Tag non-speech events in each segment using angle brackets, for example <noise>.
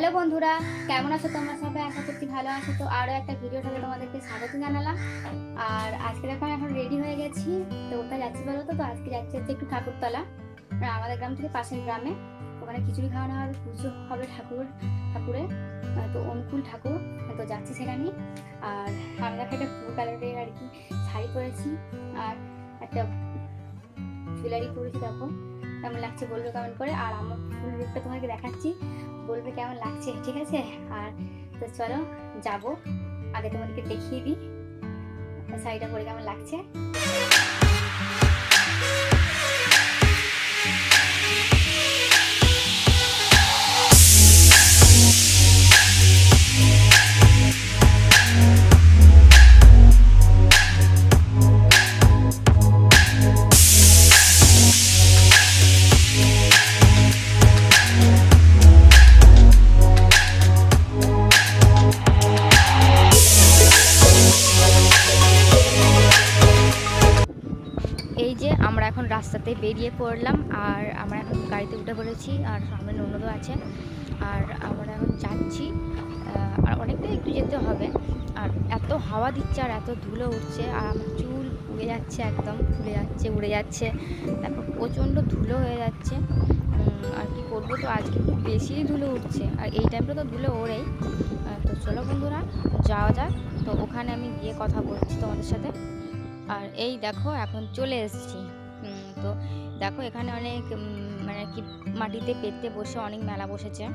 Hello বন্ধুরা কেমন আছো তোমরা সবাই? আশা করছি ভালো আছো। তো আরও একটা ভিডিও সাথে তোমাদেরকে স্বাগত জানালাম। আর আজকে দেখো এখন রেডি হয়ে গেছি। তো কোথায় যাচ্ছি বলো তো? তো আজকে যাচ্ছি হচ্ছে একটু ঠাকুরতলা আমাদের গ্রাম থেকে পাশের গ্রামে। ওখানে খিচুড়ি খাওয়ানো হবে পুজো হবে ঠাকুর ঠাকুরের আহ, তো অনুকূল ঠাকুর। তো যাচ্ছি সেখানে। আর আমি দেখো একটা ব্লু কালারের আর কি শাড়ি পরেছি। আর একটা জুয়েলারি পরেছি দেখো। কেমন লাগছে বলবে কমেন্ট করে। আর আমার ফুল লুকটা তোমাকে দেখাচ্ছি। বলবে কেমন লাগছে, ঠিক আছে? আর তো চলো, যাব। আগে তোমাদেরকে দেখিয়ে দিই। শাড়িটা পরে কেমন লাগছে? বেরিয়ে পড়লাম আর আমরা এখন গাড়িতে উঠে পড়েছি আর সামনে ননদও আছে আর আমরা এখন যাচ্ছি আর অনেকটাই একটু যেতে হবে। আর এত হাওয়া দিচ্ছে আর এত ধুলো উঠছে আর আমার চুল উড়ে যাচ্ছে একদম ফুলে যাচ্ছে, উড়ে যাচ্ছে। তারপর প্রচণ্ড ধুলো হয়ে যাচ্ছে। আর কি করব তো, আজকে একটু বেশি ধুলো উঠছে। আর এই টাইমটা তো ধুলো ওড়েই। তো চলো বন্ধুরা, যাওয়া যাক। তো ওখানে আমি গিয়ে কথা বলছি তোমাদের সাথে। আর এই দেখো, এখন চলে এসেছি। তো দেখো এখানে অনেক মানে কি মাটিতে পেতে বসে অনেক মেলা বসেছে।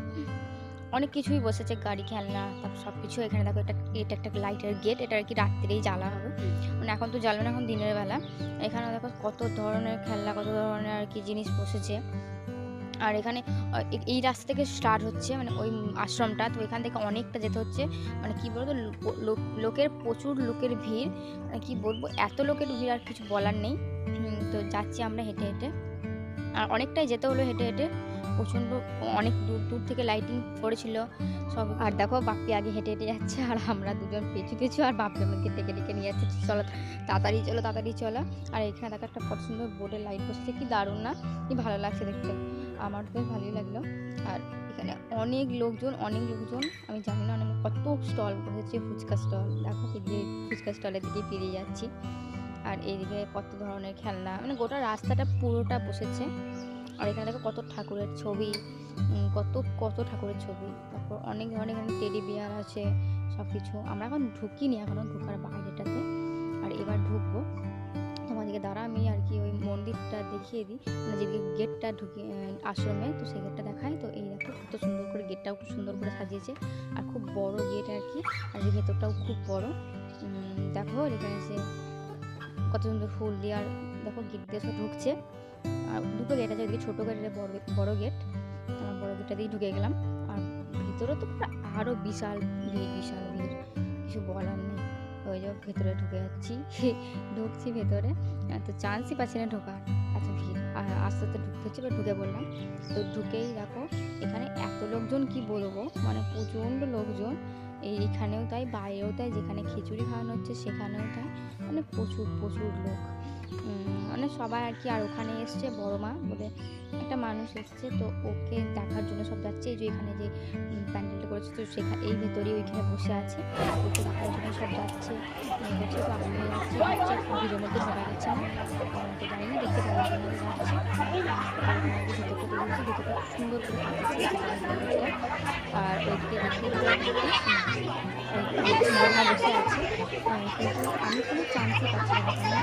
অনেক কিছুই বসেছে, গাড়ি, খেলনা, তারপর সব কিছু এখানে দেখো এটা এটা একটা লাইটের গেট এটা আর কি রাত্রেই জ্বালা হবে। মানে এখন তো জ্বালবে না এখন দিনের বেলা। এখানে দেখো কত ধরনের খেলনা, কত ধরনের আর কি জিনিস বসেছে। আর এখানে এই রাস্তা থেকে স্টার্ট হচ্ছে মানে ওই আশ্রমটা, তো এখান থেকে অনেকটা যেতে হচ্ছে। মানে কি বলব লোক- লোকের প্রচুর লোকের ভিড়। মানে কি বলব, এত লোকের ভিড় আর কিছু বলার নেই। তো যাচ্ছি আমরা হেঁটে হেঁটে। আর অনেকটাই যেতে হলো হেঁটে হেঁটে। প্রচণ্ড অনেক দূর দূর থেকে লাইটিং পড়েছিল। সব আর দেখো বাপ্পি আগে হেঁটে হেঁটে যাচ্ছে আর আমরা দুজন পেছু পেছু আর বাপ্পি আমাকে ডেকে ডেকে নিয়ে যাচ্ছে। চলো তাড়াতাড়ি চলো তাড়াতাড়ি চলো। আর এখানে দেখো একটা সুন্দর বোর্ডের লাইট বসেছে। কি দারুণ না? কি ভালো লাগছে দেখতে। আমার বেশ ভালোই লাগল। আর এখানে অনেক লোকজন অনেক লোকজন। আমি জানি না অনেক কত স্টল বসেছে, ফুচকা স্টল দেখো ফুচকা স্টলের দিকে পেরিয়ে যাচ্ছি। আর এইদিকে কত ধরনের খেলনা মানে গোটা রাস্তাটা পুরোটা বসেছে। আর এখানে দেখো কত ঠাকুরের ছবি কত কত ঠাকুরের ছবি। তারপর অনেক ধরনের এখানে টেডি বিয়ার আছে সব কিছু আমরা এখন ঢুকিনি এখনও ঢুকার বাইরেটাতে। আর এবার ঢুকবো। তোমাদেরকে দ্বারা আমি আর কি ওই মন্দিরটা দেখিয়ে দিই। মানে যেদিকে গেটটা ঢুকে আশ্রমে তো সেই গেটটা দেখাই। তো এই দেখো কত সুন্দর করে গেটটাও খুব সুন্দর করে সাজিয়েছে। আর খুব বড় গেট আর কি। আর ভেতরটাও খুব বড়। দেখো এখানে সে কত সুন্দর ফুল দিয়ে আর দেখো গেট দিয়ে সব ঢুকছে। আর দুটো গেট আছে, ওইদিকে ছোটো গেট বড় বড় গেট আমার বড় গেটটা দিয়ে ঢুকে গেলাম। আর ভিতরে তো পুরো আরও বিশাল ভিড় বিশাল ভিড়। কিছু বলার নেই। ওই যে ভেতরে ঢুকে যাচ্ছি, <laughs> ঢুকছি ভেতরে। তো চান্সই পাচ্ছি না ঢোকার। এত ভিড়। আর আস্তে আস্তে ঢুকতে হচ্ছে, এবার ঢুকে বললাম তো ঢুকেই দেখো, এখানে এত লোকজন কি বলব? মানে প্রচণ্ড লোকজন। এই এখানেও তাই, বাইরেও তাই, যেখানে খিচুড়ি খাওয়ানো হচ্ছে সেখানেও তাই। মানে প্রচুর প্রচুর লোক। মানে সবাই আর কি, আর ওখানে এসছে বড় মা বলে একটা মানুষ এসছে, তো ওকে দেখার জন্য সব যাচ্ছে। এই যে এখানে যে প্যান্ডেলটা করেছে, তো সেখানে এই ভেতরে ওইখানে বসে আছে। ওকে দেখার জন্য সব যাচ্ছে। ভিড়ের মধ্যে যাচ্ছে দেখতে যাচ্ছে। সুন্দর আর ওইদিকে বসে আছে। আমি কোনো চান্সই পাচ্ছি না।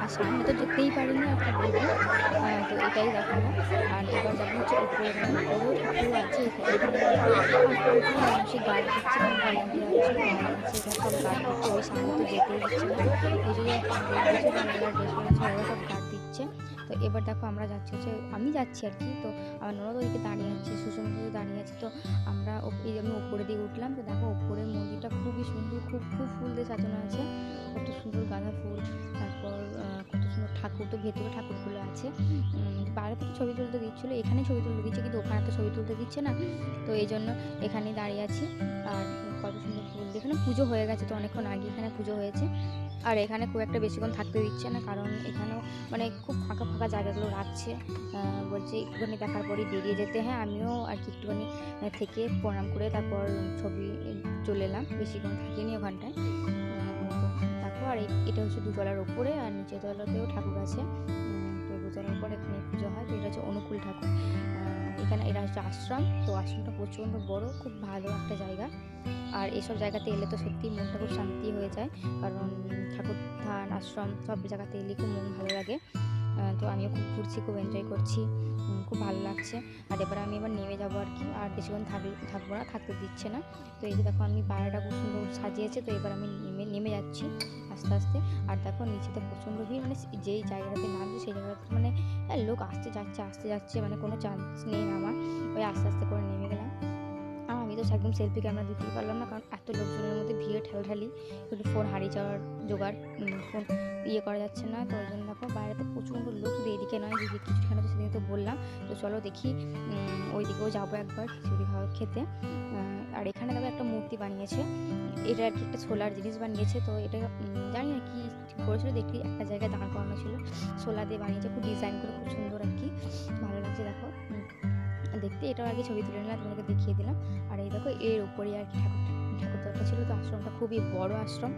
আর সামনে তো দেখতেই পারিনি একটা বলব আহ, তো এটাই দেখাবো আর এবার যাব হচ্ছে উপরে ঠাকুর আছে সে গার্ড দিচ্ছে ভলেন্টিয়ার আছে গার্ড দিচ্ছে ওই সামনে তো যেতেই দিচ্ছে পরেছে ওরা সব দিচ্ছে। তো এবার দেখো আমরা যাচ্ছি হচ্ছে, আমি যাচ্ছি আর কি। তো আমার ননদ ওইদিকে দাঁড়িয়ে আছে, শ্বশুরমশাই দাঁড়িয়ে আছে। তো আমরা এই আমি ওপরের দিয়ে উঠলাম, তো দেখো ওপরের মন্দিরটা খুবই সুন্দর, খুব খুব ফুল দিয়ে সাজানো আছে। কত সুন্দর গাঁদা ফুল, তারপর কত সুন্দর ঠাকুর, তো ভেতরে ঠাকুরগুলো আছে। বাইরে থেকে ছবি তুলতে দিচ্ছিল, এখানে ছবি তুলতে দিচ্ছে, কিন্তু ওখানে তো ছবি তুলতে দিচ্ছে না। তো এই জন্য এখানেই দাঁড়িয়ে আছি। আর দিয়ে- এখানে পুজো হয়ে গেছে তো অনেকক্ষণ আগে এখানে পুজো হয়েছে। আর এখানে খুব একটা বেশিক্ষণ থাকতে দিচ্ছে না কারণ এখানেও মানে খুব ফাঁকা ফাঁকা জায়গাগুলো রাখছে। বলছে একটুখানি দেখার পরই বেরিয়ে যেতে। হ্যাঁ আমিও আর কি একটুখানি থেকে প্রণাম করে তারপর ছবি চলে এলাম। বেশিক্ষণ থাকিনি ওখানটায়। তারপর আর এটা হচ্ছে দুতলার ওপরে আর নিচের তলাতেও ঠাকুর আছে। তো দুতলার উপরে এখানে পুজো হয়। তো এটা হচ্ছে অনুকূল ঠাকুর। এখানে এরা হচ্ছে আশ্রম, তো আশ্রমটা প্রচণ্ড বড়, খুব ভালো একটা জায়গা। আর এসব জায়গাতে এলে তো সত্যি মনটা খুব শান্তি হয়ে যায়, কারণ ঠাকুর থান আশ্রম সব জায়গাতে এলে খুব মন ভালো লাগে। তো আমিও খুব ঘুরছি, খুব এনজয় করছি খুব ভালো লাগছে। আর এবারে আমি এবার নেমে যাব আর কি, আর কিছুক্ষণ থাকলে থাকব না, থাকতে দিচ্ছে না। তো এই যে দেখো আমি বারোটা খুব সুন্দর সাজিয়েছে, তো এবার আমি নেমে নেমে যাচ্ছি আস্তে আস্তে। আর দেখো নিচে তো প্রচণ্ড ভিড় মানে যেই জায়গাটাতে নামছে, সেই জায়গাটাতে মানে লোক আসতে যাচ্ছে আসতে যাচ্ছে মানে কোনো চান্স নেই আমার। ওই আস্তে তো একদম সেলফি ক্যামেরা দিতেই পারলাম না, কারণ এত লোকজনের মধ্যে ভিড়ে ঠেলাঠালি। একটু ফোন হারিয়ে যাওয়ার জোগাড় ফোন ইয়ে করা যাচ্ছে না, তো ওই জন্য দেখো বাইরেতে প্রচণ্ড লোক, শুধু এদিকে নয়, যে কিছুখানে তো সেদিকে তো বললাম। তো চলো দেখি ওই দিকেও যাব একবার খিচুড়ি খাওয়া খেতে। আর এখানে দেখো একটা মূর্তি বানিয়েছে। এটা আর কি একটা সোলার জিনিস বানিয়েছে, তো এটা জানি না কি করেছিল, দেখি একটা জায়গায় দাঁড় করানো ছিল। সোলার দিয়ে বানিয়েছে, খুব ডিজাইন করে, খুব সুন্দর আর কি। ভালো লাগছে, দেখো। দেখতে এটার আগে ছবি তুলে নিলাম তোমাকে দেখিয়ে দিলাম। আর এই দেখো এর উপরেই আর কি ঠাকুর ঠাকুরদারটা ছিল। তো আশ্রমটা খুবই বড় আশ্রম।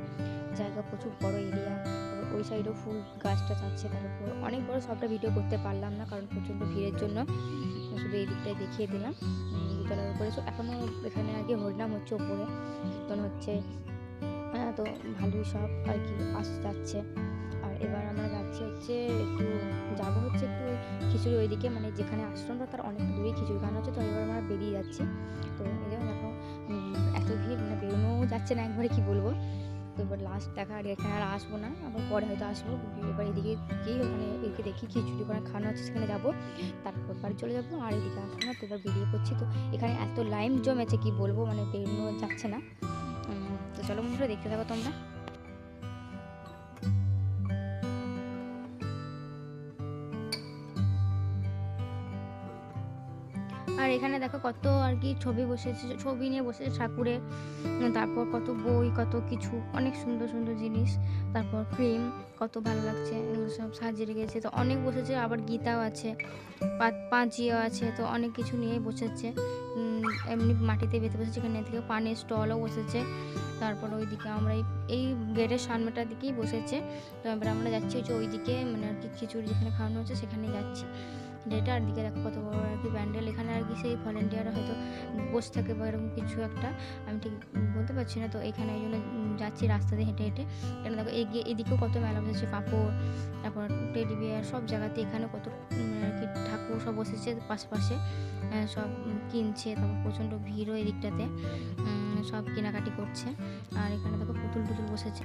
জায়গা প্রচুর বড় এরিয়া ওই সাইডেও ফুল গাছটা চাচ্ছে তার উপর। অনেক বড় সবটা ভিডিও করতে পারলাম না কারণ প্রচণ্ড ভিড়ের জন্য। শুধু এই দিকটাই দেখিয়ে দিলাম। দুতলার উপরে। এখনও এখানে আগে হরিনাম হচ্ছে ওপরে। কীর্তন হচ্ছে। আহ, তো ভালোই সব আর কি আস যাচ্ছে। আর এবার আমরা যাচ্ছি হচ্ছে একটু যাব হচ্ছে একটু ওই খিচুড়ি ওইদিকে মানে যেখানে আশ্রমটা তার অনেক দূরেই খিচুড়ি খাওয়ানো হচ্ছে, তো এবার আমরা বেরিয়ে যাচ্ছি। তো এই জন্য দেখো এত ভিড় মানে বেরোনোও যাচ্ছে না একবারে, কী বলব? তো এবার লাস্ট দেখা, আর এখানে আর আসব না, আবার পরে হয়তো আসব। এবার এদিকে গিয়ে ওখানে এদিকে দেখি খিচুড়ি করে খাওয়ানো হচ্ছে, সেখানে যাব। তারপর বাড়ি চলে যাব, আর এদিকে আসব না, তো এবার বেরিয়ে পড়ছি। তো এখানে এত লাইম জমেছে, কি বলব? মানে বেরোনো যাচ্ছে না। তো চলো বন্ধুরা, দেখতে থাকো তোমরা। আর এখানে দেখো কত আর কি ছবি বসেছে, ছবি নিয়ে বসেছে ঠাকুরের তারপর কত বই, কত কিছু, অনেক সুন্দর সুন্দর জিনিস। তারপর ক্রিম কত ভালো লাগছে, এগুলো সব সাজিয়ে রেখেছে। তো অনেক বসেছে, আবার গীতাও আছে পাঁচিও আছে, তো অনেক কিছু নিয়েই বসেছে। এমনি মাটিতে বেঁধে বসেছে, এখানে থেকে পানের স্টলও বসেছে। তারপর ওইদিকে আমরা এই- এই গেটের সামনেটার দিকেই বসেছে। তো এবার আমরা যাচ্ছি হচ্ছে ওইদিকে মানে আর কি খিচুড়ি যেখানে খাওয়ানো হচ্ছে সেখানে যাচ্ছি। যেটা আর দিকে দেখো কত বড় আর কি প্যান্ডেল এখানে আর কি সেই ভলেন্টিয়ার হয়তো বসে থাকে বা এরকম কিছু একটা, আমি ঠিক বলতে পারছি না। তো এখানে এই জন্য যাচ্ছি রাস্তা দিয়ে হেঁটে হেঁটে। এখানে দেখো এগিয়ে, এদিকেও কত মেলা বসেছে, পাঁপড়, তারপর টেডি বিয়ার সব জায়গাতে এখানে কত আর কি ঠাকুর সব বসেছে পাশে পাশে সব কিনছে, তারপর প্রচণ্ড ভিড়ও এদিকটাতে সব কেনাকাটি করছে। আর এখানে দেখো পুতুল টুতুল বসেছে।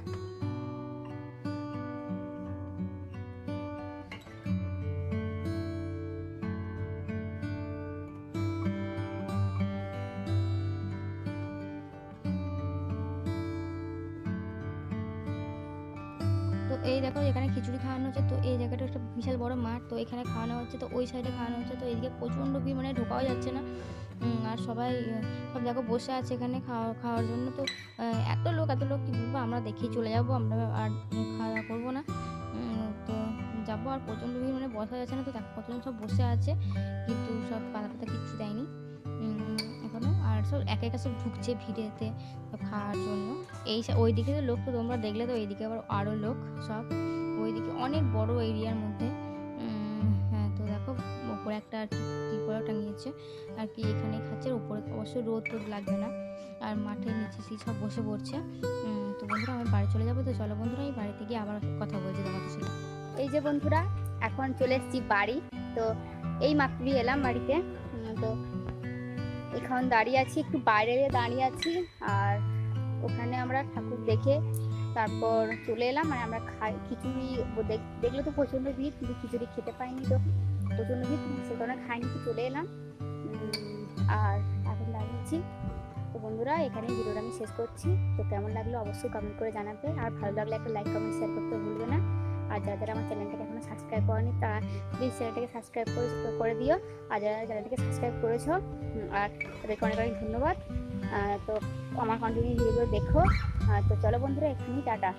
এই দেখো এখানে খিচুড়ি খাওয়ানো হচ্ছে, তো এই জায়গাটা একটা বিশাল বড় মাঠ, তো এখানে খাওয়ানো হচ্ছে, তো ওই সাইডে খাওয়ানো হচ্ছে, তো এইদিকে প্রচণ্ড ভিড় মানে ঢোকাও যাচ্ছে না। আর সবাই, সব দেখো বসে আছে এখানে খাওয়া, খাওয়ার জন্য, তো এত লোক এত লোক কী বলব, আমরা দেখেই চলে যাব, আমরা আর খাওয়া দাওয়া করব না। তো যাব আর প্রচণ্ড ভিড় মানে বসা যাচ্ছে না, তো দেখো কতজন সব বসে আছে, কিন্তু সব পাতা পাতা কিচ্ছু দেয়নি। আর সব একা একা সব ঢুকছে ভিড়েতে খাওয়ার জন্য। এই সা- ওইদিকে তো লোক তো তোমরা দেখলে তো, এইদিকে আবার আরও লোক সব। ওইদিকে অনেক বড় এরিয়ার মধ্যে। হ্যাঁ তো দেখো উপরে একটা কি ত্রিপলাও টাঙিয়েছে। আর কি এখানে খাচ্ছে উপরে অবশ্যই রোদ টোদ লাগবে না। আর মাঠের নিচে সেই সব বসে পড়ছে। তো বন্ধুরা, আমি বাড়ি চলে যাব তো, চলো বন্ধুরা, এই বাড়িতে গিয়ে আবার কথা বলছি তোমাদের সাথে। এই যে বন্ধুরা, এখন চলে এসেছি বাড়ি। তো এই মাত্রই এলাম বাড়িতে। তো এখন দাঁড়িয়ে আছি, একটু বাইরে দাঁড়িয়ে আছি। আর ওখানে আমরা ঠাকুর দেখে তারপর চলে এলাম। মানে আমরা খাই, খিচুড়ি দেখলে তো প্রচণ্ড ভিড়, কিন্তু খিচুড়ি খেতে পাইনি তো। প্রচণ্ড ভিড় সে কারণে খাইনি, তো চলে এলাম। আর এখন দাঁড়িয়েছি। তো বন্ধুরা এখানে ভিডিওটা আমি শেষ করছি। তো কেমন লাগল অবশ্যই কমেন্ট করে জানাবে। আর ভালো লাগলে একটা লাইক কমেন্ট শেয়ার করতে ভুলবে না। আর যারা যারা আমার চ্যানেলটাকে এখনও সাবস্ক্রাইব করনি তারা প্লিজ চ্যানেলটাকে সাবস্ক্রাইব করে দিও। আর যারা চ্যানেলটাকে সাবস্ক্রাইব করেছ আর তাদেরকে অনেক অনেক ধন্যবাদ। তো আমার কন্টিনিউ ভিডিওগুলো দেখো। তো চলো বন্ধুরা এখানেই টাটা।